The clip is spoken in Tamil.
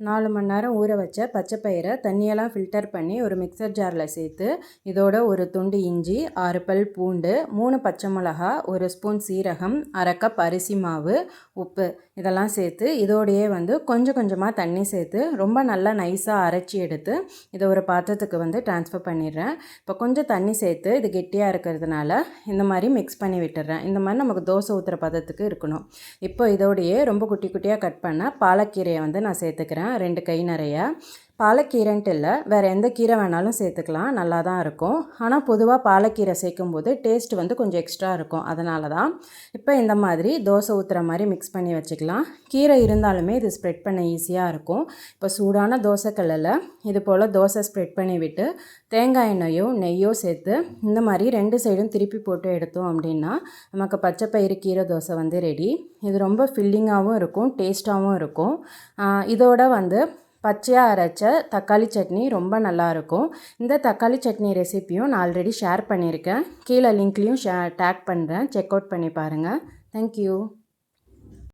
நாலு மணி நேரம் ஊற வச்ச பச்சை பயிரை தண்ணியெல்லாம் ஃபில்டர் பண்ணி ஒரு மிக்சர் ஜாரில் சேர்த்து இதோட ஒரு துண்டு இஞ்சி ஆறு பல் பூண்டு மூணு பச்சை மிளகா ஒரு ஸ்பூன் சீரகம் அரை கப் அரிசி மாவு உப்பு இதெல்லாம் சேர்த்து இதோடையே வந்து கொஞ்சம் கொஞ்சமாக தண்ணி சேர்த்து ரொம்ப நல்லா நைஸாக அரைச்சி எடுத்து இதை ஒரு பாத்திரத்துக்கு வந்து ட்ரான்ஸ்ஃபர் பண்ணிடுறேன். இப்போ கொஞ்சம் தண்ணி சேர்த்து இது கெட்டியாக இருக்கிறதுனால இந்த மாதிரி மிக்ஸ் பண்ணி விட்டுறேன் இந்த மாதிரி நமக்கு தோசை ஊற்றுற பதத்துக்கு இருக்கணும். இப்போ இதோடையே ரொம்ப குட்டி குட்டியாக கட் பண்ண பாலக்கீரையை வந்து நான் சேர்த்துக்கிறேன். ரெண்டு கை நிறைய. பாலக்கீரைன்ட்டு இல்லை வேறு எந்த கீரை வேணாலும் சேர்த்துக்கலாம். நல்லா தான் இருக்கும். ஆனால் பொதுவாக பாலக்கீரை சேர்க்கும்போது டேஸ்ட் வந்து கொஞ்சம் எக்ஸ்ட்ரா இருக்கும். அதனால தான் இப்போ இந்த மாதிரி தோசை ஊற்றுற மாதிரி மிக்ஸ் பண்ணி வச்சுக்கலாம். கீரை இருந்தாலுமே இது ஸ்ப்ரெட் பண்ண ஈஸியாக இருக்கும். இப்போ சூடான தோசைக்கல்லில் இது போல் தோசை ஸ்ப்ரெட் பண்ணி விட்டு தேங்காய் எண்ணெயோ நெய்யோ சேர்த்து இந்த மாதிரி ரெண்டு சைடும் திருப்பி போட்டு எடுத்தோம் அப்படின்னா நமக்கு பச்சை பயிறு கீரை தோசை வந்து ரெடி இது ரொம்ப ஃபில்லிங்காகவும் இருக்கும் டேஸ்ட்டாகவும் இருக்கும். இதோட வந்து பச்சையாக அரைச்ச தக்காளி சட்னி ரொம்ப நல்லாயிருக்கும். இந்த தக்காளி சட்னி ரெசிப்பியும் நான் ஆல்ரெடி ஷேர் பண்ணியிருக்கேன். கீழே லிங்க்லேயும் ஷே டேக் பண்ணுறேன் செக் அவுட் பண்ணி பாருங்கள் தேங்க்யூ